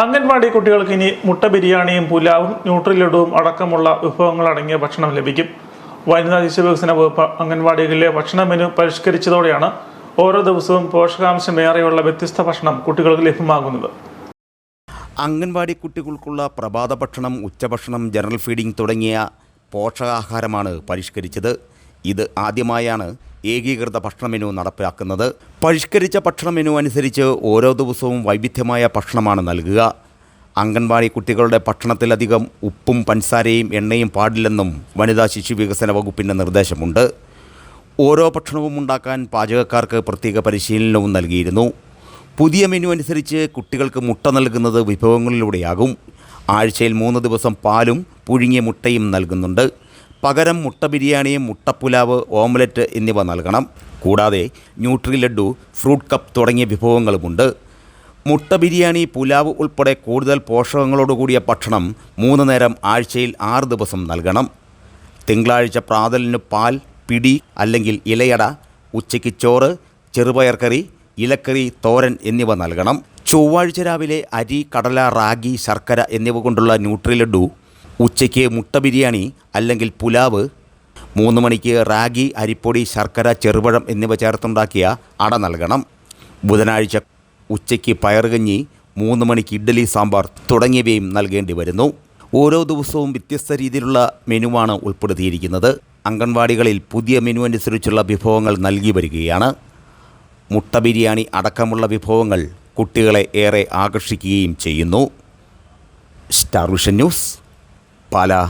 അംഗൻവാടി കുട്ടികൾക്ക് ഇനി മുട്ട ബിരിയാണിയും പുലാവും ന്യൂട്രി ലഡുവും അടക്കമുള്ള വിഭവങ്ങൾ അടങ്ങിയ ഭക്ഷണം ലഭിക്കും. വനിതാ ശിശു വികസന വകുപ്പ് അംഗൻവാടികളിലെ ഭക്ഷണ മെനു പരിഷ്കരിച്ചതോടെയാണ് ഓരോ ദിവസവും പോഷകാംശമേറെയുള്ള വ്യത്യസ്ത ഭക്ഷണം കുട്ടികൾക്ക് ലഭ്യമാകുന്നത്. അംഗൻവാടി കുട്ടികൾക്കുള്ള പ്രഭാത ഭക്ഷണം ഉച്ചഭക്ഷണം ജനറൽ ഫീഡിംഗ് തുടങ്ങിയ പോഷകാഹാരമാണ് പരിഷ്കരിച്ചത്. ഇത് ആദ്യമായാണ് ഏകീകൃത ഭക്ഷണ മെനു നടപ്പിലാക്കുന്നത് പരിഷ്കരിച്ച ഭക്ഷണ മെനു അനുസരിച്ച് ഓരോ ദിവസവും വൈവിധ്യമായ ഭക്ഷണമാണ് നൽകുക. അംഗൻവാടി കുട്ടികളുടെ ഭക്ഷണത്തിലധികം ഉപ്പും പഞ്ചസാരയും എണ്ണയും പാടില്ലെന്നും വനിതാ ശിശു വികസന വകുപ്പിന്റെ നിർദ്ദേശമുണ്ട്. ഓരോ ഭക്ഷണവും ഉണ്ടാക്കാൻ പാചകക്കാർക്ക് പ്രത്യേക പരിശീലനവും നൽകിയിരുന്നു. പുതിയ മെനു അനുസരിച്ച് കുട്ടികൾക്ക് മുട്ട നൽകുന്നത് വിഭവങ്ങളിലൂടെയാകും. ആഴ്ചയിൽ മൂന്ന് ദിവസം പാലും പുഴുങ്ങിയ മുട്ടയും നൽകുന്നുണ്ട്. പകരം മുട്ട ബിരിയാണിയും മുട്ടപ്പുലാവ് ഓംലറ്റ് എന്നിവ നൽകണം. കൂടാതെ ന്യൂട്രി ലഡു ഫ്രൂട്ട് കപ്പ് തുടങ്ങിയ വിഭവങ്ങളുമുണ്ട്. മുട്ട ബിരിയാണി പുലാവ് ഉൾപ്പെടെ കൂടുതൽ പോഷകങ്ങളോടുകൂടിയ ഭക്ഷണം മൂന്ന് നേരം ആഴ്ചയിൽ ആറ് ദിവസം നൽകണം. തിങ്കളാഴ്ച പ്രാതലിന് പാൽ പിടി അല്ലെങ്കിൽ ഇലയട ഉച്ചയ്ക്ക് ചോറ് ചെറുപയർ കറി ഇലക്കറി തോരൻ എന്നിവ നൽകണം. ചൊവ്വാഴ്ച രാവിലെ അരി കടല റാഗി ശർക്കര എന്നിവ കൊണ്ടുള്ള ന്യൂട്രി ലഡു ഉച്ചയ്ക്ക് മുട്ട ബിരിയാണി അല്ലെങ്കിൽ പുലാവ് മൂന്ന് മണിക്ക് റാഗി അരിപ്പൊടി ശർക്കര ചെറുപഴം എന്നിവ ചേർത്തുണ്ടാക്കിയ അട നൽകണം. ബുധനാഴ്ച ഉച്ചയ്ക്ക് പയറുകഞ്ഞി മൂന്ന് മണിക്ക് ഇഡ്ഡലി സാമ്പാർ തുടങ്ങിയവയും നൽകേണ്ടി വരുന്നു. ഓരോ ദിവസവും വ്യത്യസ്ത രീതിയിലുള്ള മെനുവാണ് ഉൾപ്പെടുത്തിയിരിക്കുന്നത്. അംഗൻവാടികളിൽ പുതിയ മെനു അനുസരിച്ചുള്ള വിഭവങ്ങൾ നൽകി വരികയാണ്. മുട്ട ബിരിയാണി അടക്കമുള്ള വിഭവങ്ങൾ കുട്ടികളെ ഏറെ ആകർഷിക്കുകയും ചെയ്യുന്നു. Star vision news. പാലാ